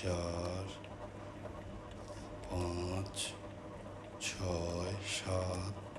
চার পাঁচ ছয় সাত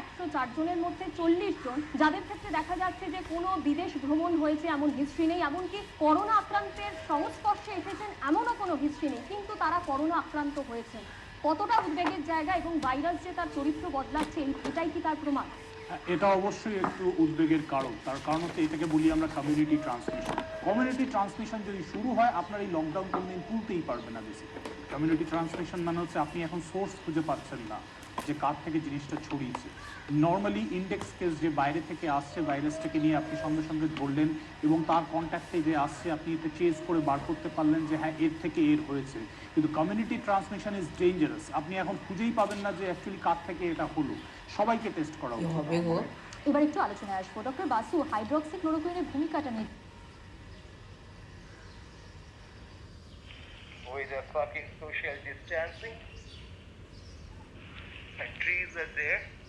একশো চার জনের মধ্যে চল্লিশ জন, যাদের ক্ষেত্রে দেখা যাচ্ছে যে কোনো বিদেশ ভ্রমণ হয়েছে এমন হিস্ট্রি নেই, এমনকি করোনা আক্রান্তের সংস্পর্শে এসেছেন এমনও কোনো হিস্ট্রি নেই, কিন্তু তারা করোনা আক্রান্ত হয়েছেন। কতটা উদ্বেগের জায়গা এবং ভাইরাস যে তার চরিত্র বদলাচ্ছে, এটাই কি তার প্রমাণ? এটা অবশ্যই একটু উদ্বেগের কারণ। তার কারণ হচ্ছে এটাকে বলি আমরা কমিউনিটি ট্রান্সমিশন কমিউনিটি ট্রান্সমিশন যদি শুরু হয়, আপনার এই লকডাউন কোনদিন তুলতেই পারবে না বেশি। কমিউনিটি ট্রান্সমিশন মানে হচ্ছে আপনি এখন সোর্স খুঁজে পাচ্ছেন না। যে কার থেকে জিনিসটা ছড়িয়েছে। নর্মালি ইন্ডেক্স কেস যে বাইরে থেকে আসছে ভাইরাসটাকে নিয়ে আপনি সঙ্গে সঙ্গে ধরলেন এবং তার কন্ট্যাক্টে যে আসছে আপনি এটা চেজ করে বার করতে পারলেন যে হ্যাঁ এর থেকে এর হয়েছে। কিন্তু কমিউনিটি ট্রান্সমিশন ইজ ডেঞ্জারাস আপনি এখন খুঁজেই পাবেন না যে অ্যাকচুয়ালি কার থেকে এটা হলো। সবাইকে টেস্ট করা হবে এবার একটু আলোচনায় আসব। ডক্টর বাসু হাইড্রক্সি ক্লোরোকুইনের ভূমিকাটা নিয়ে with a fucking social distancing. factories are there.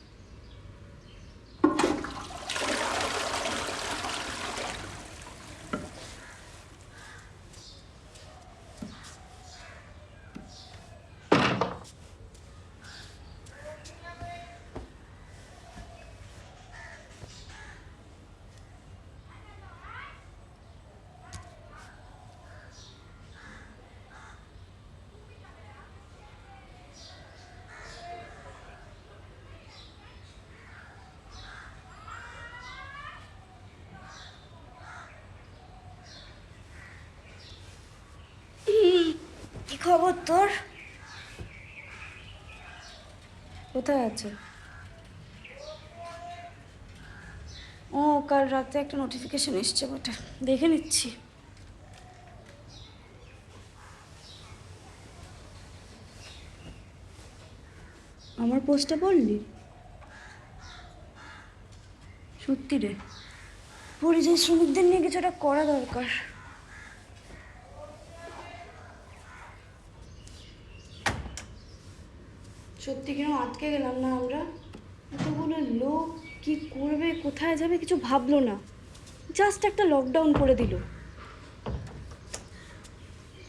খবর তোর? কোথায় আছে? ও, কাল রাতে একটা নোটিফিকেশন এসছে বটে। দেখে নিচ্ছি। আমার পোস্টটা বললি সত্যি রে। পরিযায়ী শ্রমিকদের নিয়ে কিছু একটা করা দরকার। সত্যি কেন আটকে গেলাম না আমরা এতগুলো লোক কি করবে কোথায় যাবে কিছু ভাবলো না জাস্ট একটা লকডাউন করে দিল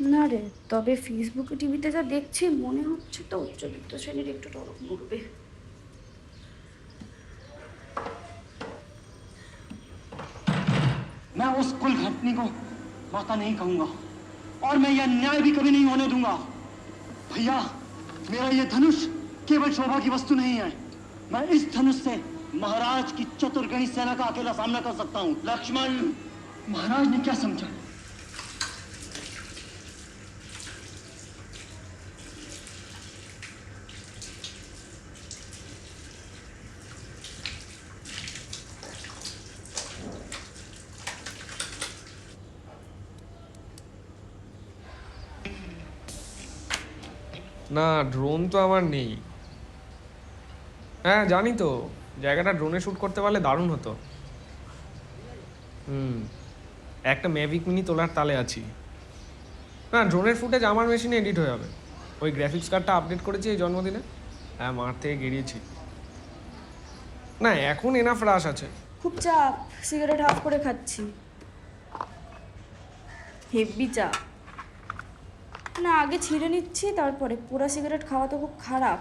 না রে তবে ফেসবুকে টিভিতে যা দেখছি মনে হচ্ছে তো উচ্চবিত্ত শ্রেণীর একটু টরক পড়বে मैं उस कुल घटनी को माता नहीं कहूंगा और मैं यह न्याय भी कभी नहीं होने दूंगा भैया मेरा यह धनुष केवल शोभा की वस्तु नहीं है मैं इस धनुष से महाराज की चतुर्गणी सेना का अकेला सामना कर सकता हूँ लक्ष्मण महाराज ने क्या समझा না ড্রোন তো আমার নেই হ্যাঁ জানি তো। জায়গাটা ড্রোনে শ্যুট করতে পারলে দারুণ হতো। হুম, একটা ম্যাভিক মিনি তোলার তালে আছি। না ড্রোনের ফুটেজ আমার মেশিনে এডিট হয়ে যাবে। ওই গ্রাফিক্স কার্ডটা আপডেট করেছি এই জন্মদিনে। হ্যাঁ মাঠ থেকে গেরিয়েছি না, এখন এনাফ রাশ আছে। খুব চাপ সিগারেট হাফ করে খাচ্ছি। হেভি চাপ। না, আগে ছিঁড়ে নিচ্ছি, তারপরে পুরা সিগারেট খাওয়া তো খুব খারাপ।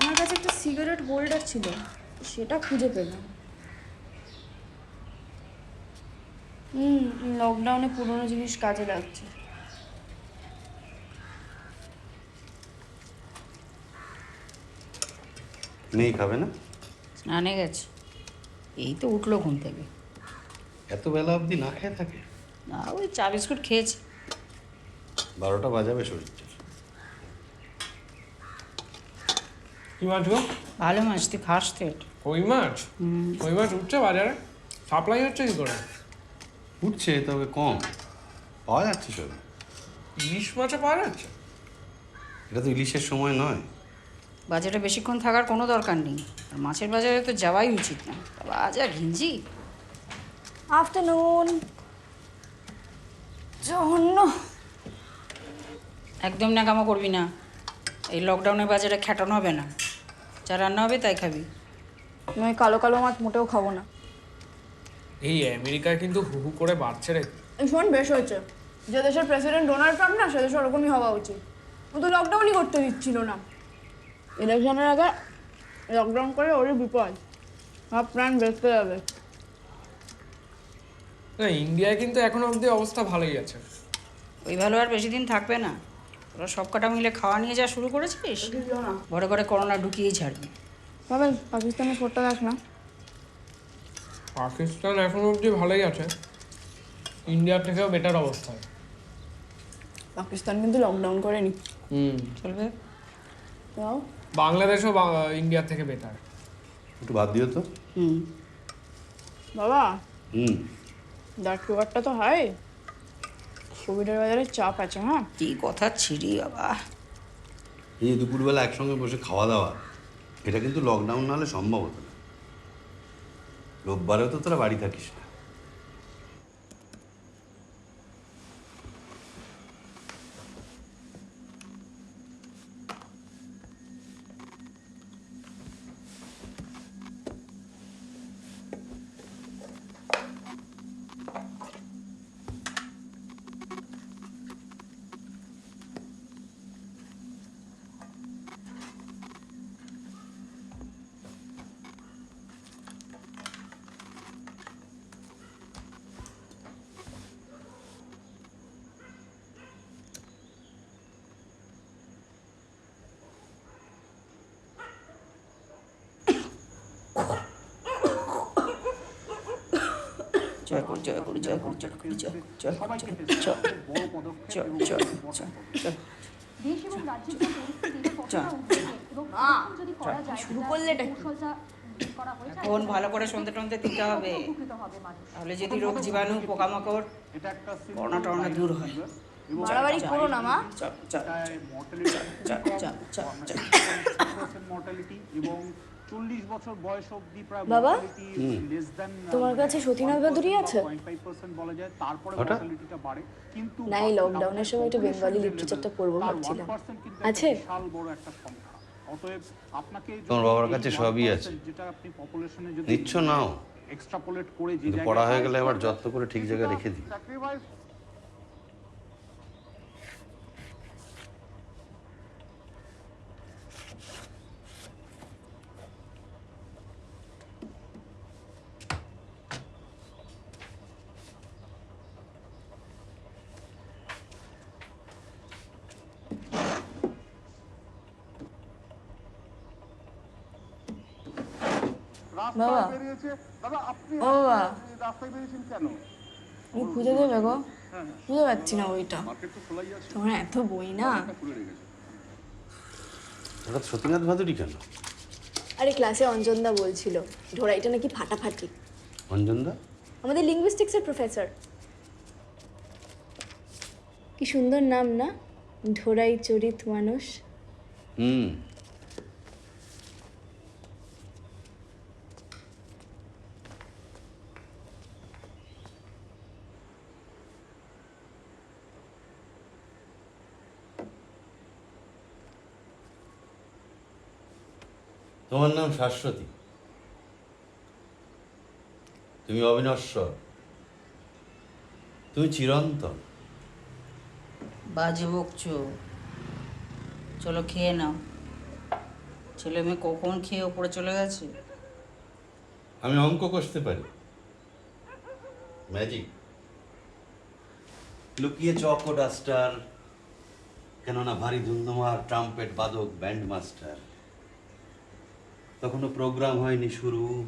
আমার কাছে একটা সিগারেট হোল্ডার ছিল সেটা খুঁজে পেলাম। হুম লকডাউনে পুরনো জিনিস কাজে লাগছে। নেই খাবে না? স্নানে গেছে। এই তো উঠল ঘুম থেকে। এত বেলা অবধি না খেয়ে থাকে? না ওই চা বিস্কুট খেয়েছে। বারোটা বাজাবে শরীরটা। কি মাছ গো? ভালো মাছ তুই খাস তো এটা। কই মাছ? কই মাছ উঠছে বাজারে? সাপ্লাই হচ্ছে কি করে? উঠছে তবে কম। পাওয়া যাচ্ছে সব। ইলিশ মাছে পাওয়া যাচ্ছে? এটা তো ইলিশের সময় নয়। বাজারে বেশিক্ষণ থাকার কোনো দরকার নেই। আর মাছের বাজারে তো যাওয়াই উচিত না। বাজার ঘিঞ্জি। আফটারনুন। জঘন্য। একদম নাকামো করবি না। এই লকডাউনের বাজারে খ্যাটানো হবে না। যা রান্না হবে তাই খাবি? আমি কালো কালো মাছ মোটেও খাব না। এই আমেরিকায় কিন্তু হু হু করে বাড়ছে রে। ভীষণ বেশ হয়েছে। যে দেশের প্রেসিডেন্ট ডোনাল্ড ট্রাম্প না সে দেশে ওরকমই হওয়া উচিত। ও তো লকডাউনই করতে দিচ্ছিল না। ইলেকশনের আগে লকডাউন করে ওরই বিপদ। সব প্রাণ বেঁচতে যাবে। ইন্ডিয়ায় কিন্তু এখনও অবধি অবস্থা ভালোই আছে। ওই ভালো আর বেশি দিন থাকবে না। তোরা সব কটা মিলে খাওয়া নিয়ে যা শুরু করেছিস? ঘরে ঘরে করোনা ঢুকিয়েই ছাড়বি। তবে পাকিস্তানের ফোরটা দেখ না। পাকিস্তান এখনও অবধি ভালোই আছে। ইন্ডিয়ার থেকেও বেটার অবস্থায় পাকিস্তান কিন্তু লকডাউন করেনি। হুম। চলবে। তাও বাংলাদেশও বা- ইন্ডিয়ার থেকে বেটার একটু বাদ দিও তো। হুম। বাবা হুম। ডার্ক সুগারটা তো হয়। কোভিডের বাজারে চাপ আছে হ্যাঁ? কি কথা ছিড়ি বাবা। এই দুপুরবেলা একসঙ্গে বসে খাওয়া দাওয়া এটা কিন্তু লকডাউন না হলে সম্ভব হতো না। রোববারেও তো তোরা বাড়ি থাকিস জয় করি জয় করি করি করি শুরু যেটা করলেটা কি? কৌশলটা করা হয়েছে এখন ভালো করে সন্ধে টন্ধে দিতে হবে তাহলে যদি রোগ জীবাণু পোকামাকড় এটা একটা simple করোনা টরোনা দূর হয় বাড়াবাড়ি করো না মা চল চল মর্টালিটি চল চল চল চল মর্টালিটি এবং চল্লিশ বছর বয়স অবধি প্রায় বাবা? লেস দেন তোমার কাছে সতীনাথ বাদুড়ি আছে? বলা যায় তারপরে মর্টালিটিটা বাড়ে কিন্তু না, এই lockdown-এর সময় একটু বেঙ্গলি লিটারেচারটা পড়ব ভাবছিলাম। আছে? বিশাল বড় একটা সংখ্যা অতএব আপনাকে তোমার বাবার কাছে সবই আছে। যেটা আপনি পপুলেশনে যদি নিচ্ছ নাও এক্সট্রাপোলেট করে যে পড়া হয়ে গেলে আবার যত্ন করে ঠিক জায়গায় রেখে দিই বাবা। বেরিয়েছে। ও বাবা। রাস্তায় বেরিয়েছেন কেন? তুমি খুঁজে দেবে গো। খুঁজে পাচ্ছি না বইটা। তোমার এত বই না। হঠাৎ সতীনাথ ভাদুরী কেন? আরে ক্লাসে অঞ্জনদা বলছিল ঢোড়াইটা নাকি ফাটাফাটি। অঞ্জনদা? আমাদের লিঙ্গুইস্টিক্সের প্রফেসর কি সুন্দর নাম না? ঢোড়াই চরিত মানুষ। হুম। তোমার নাম শাশ্বতী। তুমি অবিনশ্বর। তুমি চিরন্তন। বাজে বকছো চলো খেয়ে নাও। ছেলে মেয়ে কখন খেয়ে ওপরে চলে গেছে? আমি অঙ্ক কষতে পারি। ম্যাজিক। লুকিয়ে চক ডাস্টার কেননা ভারী ধুন্ধুমার ট্রাম্পেট বাদক ব্যান্ড মাস্টার তখনও প্রোগ্রাম হয়নি শুরু।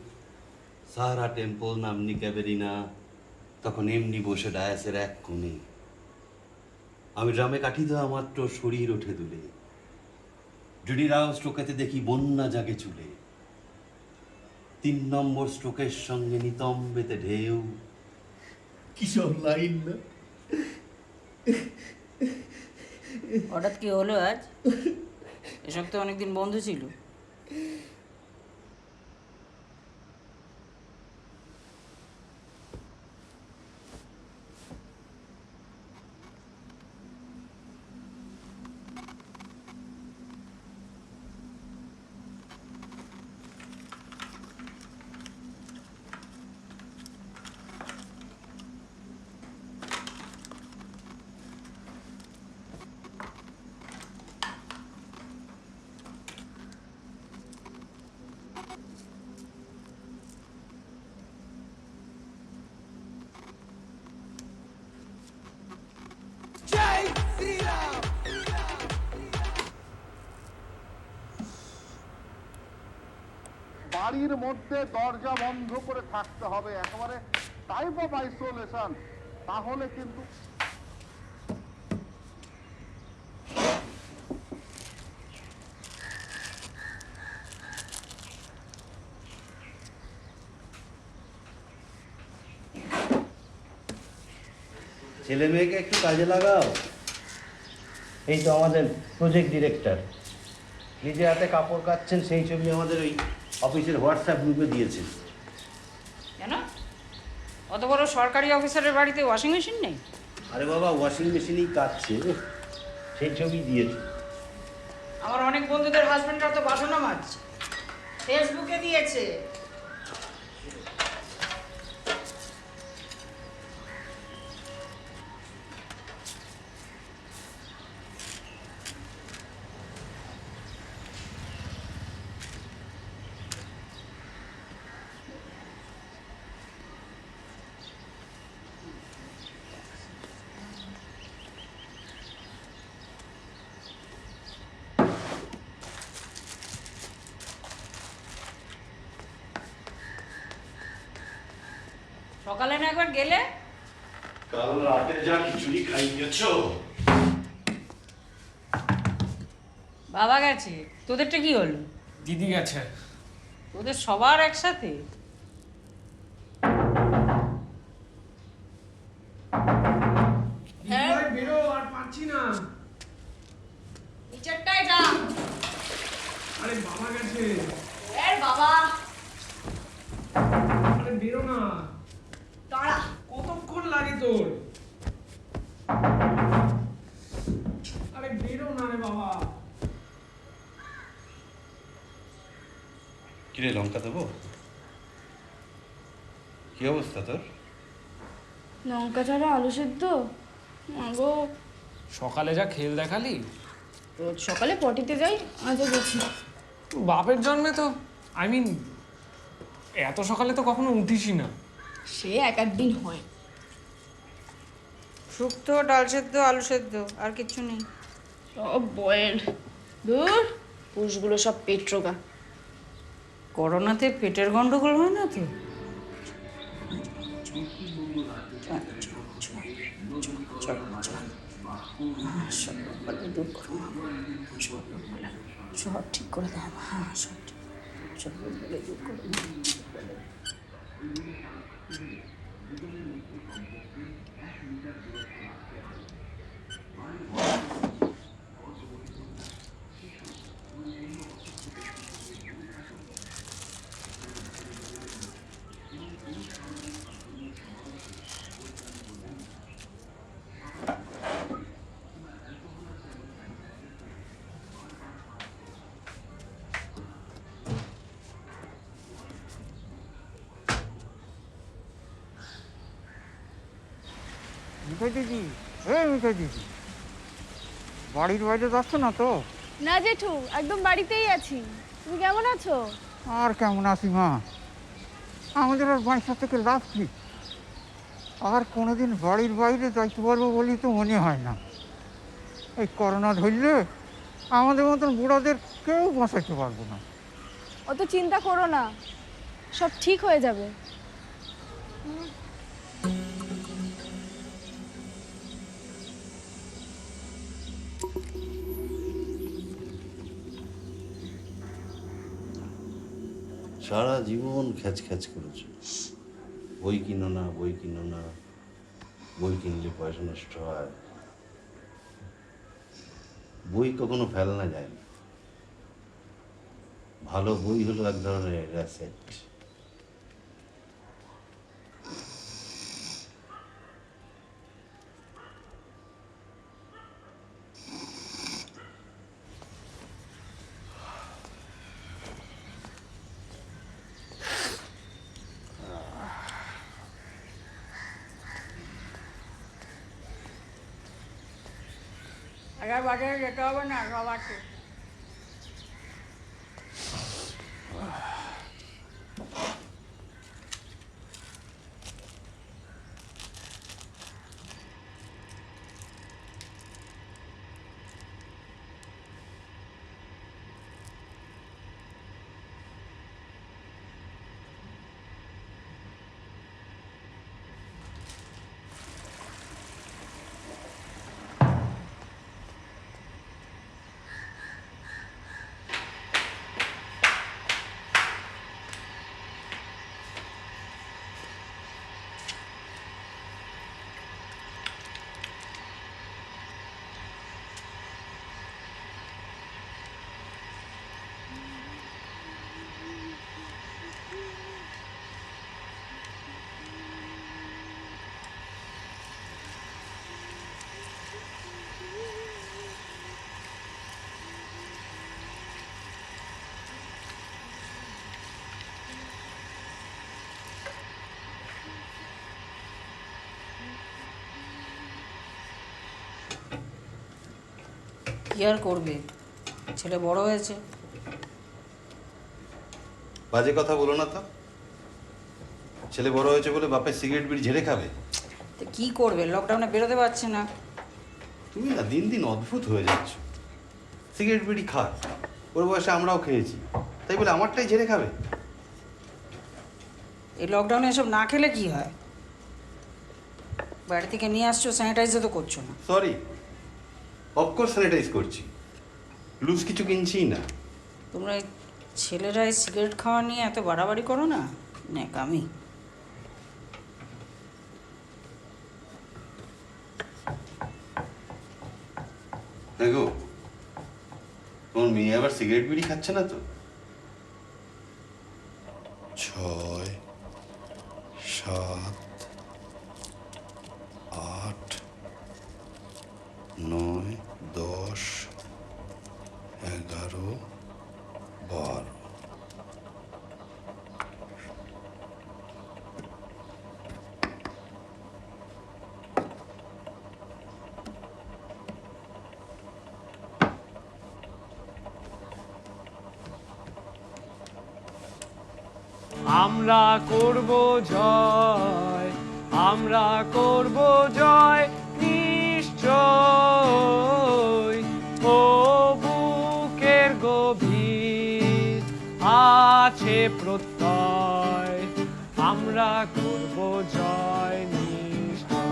সাহারা টেম্পল নামনি ক্যাবেরিনা তখন এমনি বসে ডায়াসের এক কোণে। আমি ড্রামে কাঠি দেওয়া মাত্র শরীর ওঠে দুলে। জুডি রাও স্ট্রোকেতে দেখি বন্যা জাগে চুলে। তিন নম্বর স্ট্রোকের সঙ্গে নিতম্বেতে ঢেউ। কিসব লাইন না? হঠাৎ কি হলো আজ? এসব তো অনেকদিন বন্ধ ছিল। বাড়ির মধ্যে দরজা বন্ধ করে থাকতে হবে, একেবারে টাইপ অফ আইসোলেশন তাহলে কিন্তু ছেলে মেয়েকে একটু কাজে লাগাও। এই তো আমাদের প্রজেক্ট ডিরেক্টর নিজে হাতে কাপড় কাচ্ছেন সেই ছবি আমাদের ওই অফিসের হোয়াটসঅ্যাপ গ্রুপে দিয়েছে। কেন? অত বড় সরকারি অফিসারের বাড়িতে ওয়াশিং মেশিন নেই? আরে বাবা ওয়াশিং মেশিনই কাটছে। সেই ছবি দিয়েছে। আমার অনেক বন্ধুদের হাজবেন্ডরা তো বাসনা মারছে ফেসবুকে দিয়েছে। সকালে না একবার গেলে? কাল রাতে যা খিচুড়ি খাইয়েছ? বাবা গেছে। তোদেরটা কি হলো? দিদি গেছে। তোদের সবার একসাথে? তোর। আরে বেরো না রে বাবা। কিরে লঙ্কা দেবো? কি অবস্থা তোর? লঙ্কা ছাড়া আলু সেদ্ধ? গো সকালে যা খেল দেখালি? রোজ সকালে পটিতে যাই আজও গেছি। বাপের জন্মে তো আই মিন এত সকালে তো কখনো উঠিসই না। সে এক একদিন হয়। শুক্তো ডাল সেদ্ধ আলু সেদ্ধ আর কিচ্ছু নেই সব বয়েল দূর পুষগুলো সব পেট্রোগা করোনাতে পেটের গন্ডগোল হয় না তো সব ঠিক করে দাও হ্যাঁ সব ঠিক সব করে Thank you. দিদি। এই দিদি বাড়ির বাইরে যাচ্ছ না তো? না জেঠু একদম বাড়িতেই আছি। তুমি কেমন আছো? আর কেমন আছি মা? আমাদের আর পয়সা থেকে লাভ কি আর কোনোদিন বাড়ির বাইরে যাইতে পারব বলেই তো মনে হয় না। এই করোনা ধরলে আমাদের মতন বুড়াদের কেউ বাঁচাইতে পারব না। অত চিন্তা করো না সব ঠিক হয়ে যাবে। সারা জীবন খ্যাচ খ্যাচ করেছে। বই কিনো না, বই কিনো না, বই কিনলে পয়সা নষ্ট হয়। বই কখনো ফেলনা যায় না। ভালো বই হলো এক ধরনের অ্যাসেট আরে বাজারে যেতে হবে না সব আছে কি আর করবে? ছেলে বড় হয়েছে। বাজে কথা বলো না তো। ছেলে বড় হয়েছে বলে বাপের সিগারেট বিড়ি ঝেড়ে খাবে? তো কি করবে? লকডাউনে বেরোতে পারছে না। তুমি না দিন দিন অদ্ভুত হয়ে যাচ্ছ। সিগারেট বিড়ি খা। ওর বয়সে আমরাও খেয়েছি। তাই বলে আমারটাই ঝেড়ে খাবে? এই লকডাউনে এসব না খেলে কি হয়? বাড়ি থেকে নিয়ে আসছো স্যানিটাইজার তো করছ না। সরি অফকোর্স স্যানিটাইজ করছি। লুজ কিছু কিনছি না। তোমরা এই ছেলেরা সিগারেট খাওয়া নিয়ে এত বাড়াবাড়ি করো না? ন্যাকামি দেখো তোমার মেয়ে আবার সিগারেট বিড়ি খাচ্ছে না তো? ছয় সাত আট নয় এগারো বারো আমরা করব জয় আমরা করব জয় আছে প্রত্যয় আমরা করব জয় নিশ্চয়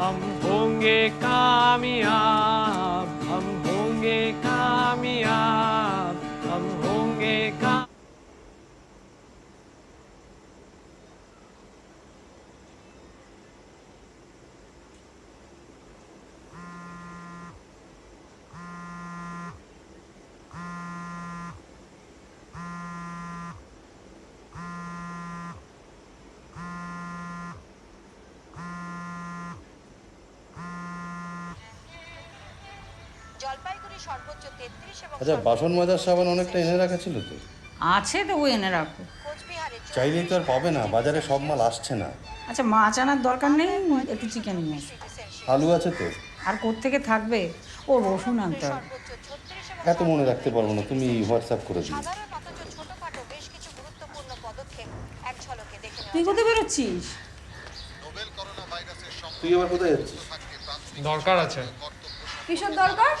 हम होंगे कामयाब हम होंगे कामयाब हम होंगे का জলপাইগুড়ি সর্বোচ্চ তেত্রিশ এবং আচ্ছা বাসন মাজার সাবান অনেকটা এনে রাখা ছিল তো? আছে তো ও এনে রাখো। চাইলেই তো আর পাবে না বাজারে সব মাল আসছে না। আচ্ছা মাছ আনার দরকার নেই একটু চিকেন নিয়ে। আলু আছে তো? আর কোত্থেকে থাকবে? ও রসুন আনতে হবে। এত মনে রাখতে পারব না তুমি হোয়াটসঅ্যাপ করে দিও। তুই কোথায় বেরোচ্ছিস? তুই আবার কোথায় যাচ্ছিস? দরকার আছে। কিসের দরকার?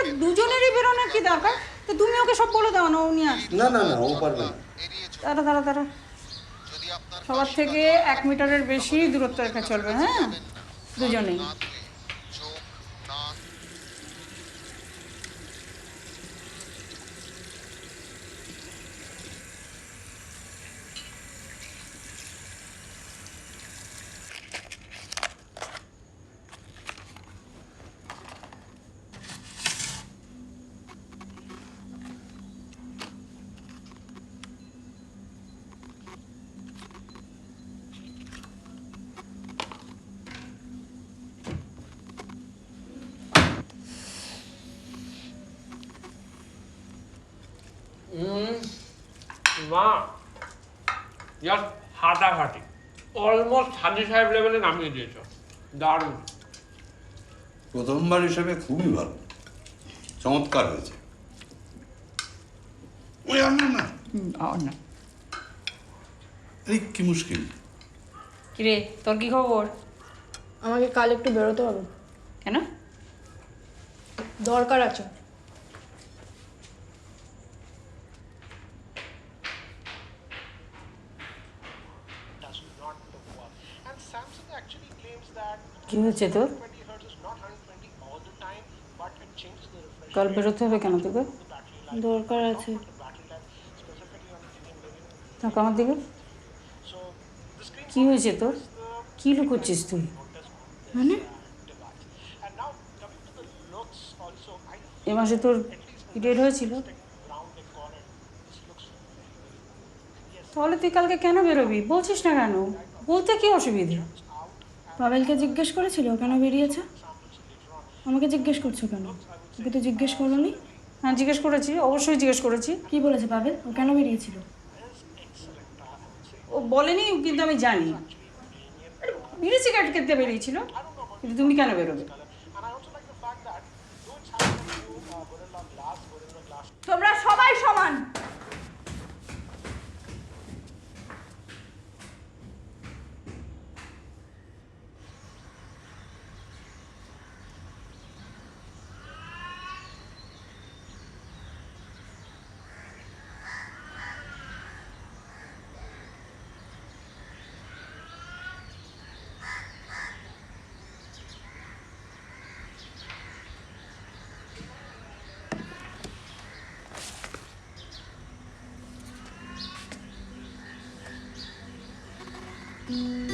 আচ্ছা দুজনেরই বেরোনোর কি দরকার? তো তুমি ওকে সব বলে দাও না ও নিয়ে আস। না না না ও পারবে না। তারা তারা তারা সবার থেকে এক মিটারের বেশি দূরত্ব রেখে চলবে হ্যাঁ? দুজনেই মা জাস্ট হাঁটাহাঁটি হাজি সাহেব লেভেলে নামিয়ে দিয়েছ। দারুণ। প্রথমবার হিসেবে খুবই ভালো। চমৎকার হয়েছে। ওই আর না না। না। এই কি মুশকিল। কিরে তোর কি খবর? আমাকে কাল একটু বেরোতে হবে। কেন? দরকার আছে। কি হয়েছে তোর কাল বেরোতে হবে কেন তোকে? দরকার আছে। তাকে আমার দিকে। কি হয়েছে তোর? কি লুকোচ্ছিস তুই? মানে? এ মাসে তোর পিরিয়ড হয়েছিল? তাহলে তুই কালকে কেন বেরোবি? বলছিস না কেন? বলতে কি অসুবিধে? পাবেলকে জিজ্ঞেস করেছিল কেন বেরিয়েছে? আমাকে জিজ্ঞেস করছ কেন? ওকে তো জিজ্ঞেস করোনি? হ্যাঁ জিজ্ঞেস করেছি অবশ্যই জিজ্ঞেস করেছি। কি বলেছে পাবেল? ও কেন বেরিয়েছিল? ও বলেনি কিন্তু আমি জানি। বিড়ি সিগারেট খেতে বেরিয়েছিল কিন্তু তুমি কেন বেরোবে? তোমরা সবাই সমান। ও